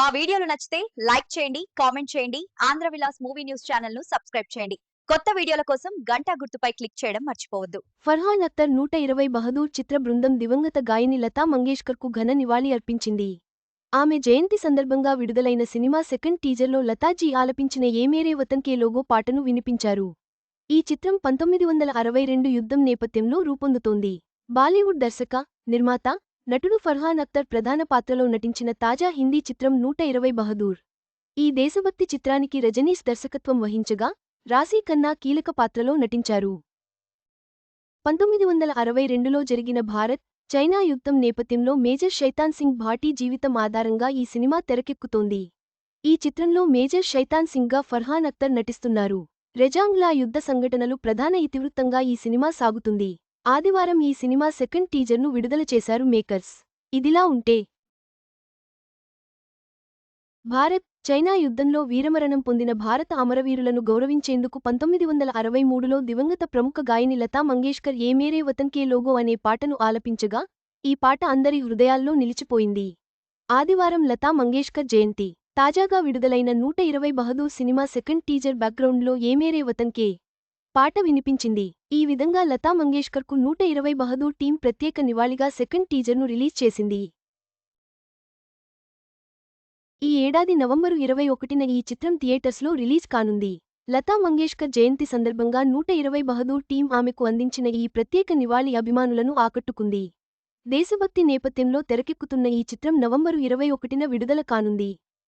మా వీడియోలు నచ్చితే లైక్ చేయండి కామెంట్ చేయండి ఆంధ్ర విలాస్ మూవీ న్యూస్ ఛానల్ను సబ్స్క్రైబ్ చేయండి. కొత్త వీడియోల కోసం గంట గుర్తుపై క్లిక్ చేయడం మర్చిపోవద్దు. ఫర్హాన్ అత్తర్ నూట ఇరవై బహదూర్ చిత్ర బృందం దివంగత గాయని లతా మంగేష్కర్కు ఘన నివాళి అర్పించింది. ఆమె జయంతి సందర్భంగా విడుదలైన సినిమా సెకండ్ టీజర్లో లతాజీ ఆలపించిన ఏమేరే వతన్కే లోగో పాటను వినిపించారు. ఈ చిత్రం పంతొమ్మిది వందల అరవై రెండు యుద్ధం నేపథ్యంలో రూపొందుతోంది. బాలీవుడ్ దర్శక నిర్మాత నటుడు ఫర్హాన్ అఖ్తర్ ప్రధాన పాత్రలో నటించిన తాజా హిందీ చిత్రం నూట ఇరవై బహదూర్. ఈ దేశభక్తి చిత్రానికి రజనీష్ దర్శకత్వం వహించగా రాశీ ఖన్నా కీలక పాత్రలో నటించారు. పంతొమ్మిది వందల అరవై రెండులో జరిగిన భారత్ చైనా యుద్ధం నేపథ్యంలో మేజర్ శైతాన్ సింగ్ భాటీ జీవితం ఆధారంగా ఈ సినిమా తెరకెక్కుతోంది. ఈ చిత్రంలో మేజర్ శైతాన్ సింగ్గా ఫర్హాన్ అఖ్తర్ నటిస్తున్నారు. రెజాంగ్లా యుద్ధ సంఘటనలు ప్రధాన ఇతివృత్తంగా ఈ సినిమా సాగుతుంది. ఆదివారం ఈ సినిమా సెకండ్ టీజర్ను విడుదల చేశారు మేకర్స్. ఇదిలా ఉంటే భారత్ చైనా యుద్ధంలో వీరమరణం పొందిన భారత అమరవీరులను గౌరవించేందుకు పంతొమ్మిది వందల అరవై మూడులో దివంగత ప్రముఖ గాయని లతా మంగేష్కర్ ఏ మేరే వతన్ కే లోగో అనే పాటను ఆలపించగా ఈ పాట అందరి హృదయాల్లో నిలిచిపోయింది. ఆదివారం లతా మంగేష్కర్ జయంతి. తాజాగా విడుదలైన నూట ఇరవై బహదూర్ సినిమా సెకండ్ టీజర్ బ్యాక్గ్రౌండ్లో ఏమేరే మేరే వతన్ కే పాట వినిపించింది. ఈ విధంగా లతా మంగేష్కర్కు నూట ఇరవై బహదూర్ టీం ప్రత్యేక నివాళిగా సెకండ్ టీజర్ను రిలీజ్ చేసింది. ఈ ఏడాది నవంబరు ఇరవై ఒకటిన ఈ చిత్రం థియేటర్స్లో రిలీజ్ కానుంది. లతా మంగేష్కర్ జయంతి సందర్భంగా నూట ఇరవై బహదూర్ టీం ఆమెకు అందించిన ఈ ప్రత్యేక నివాళి అభిమానులను ఆకట్టుకుంది. దేశభక్తి నేపథ్యంలో తెరకెక్కుతున్న ఈ చిత్రం నవంబరు ఇరవై ఒకటిన విడుదల కానుంది.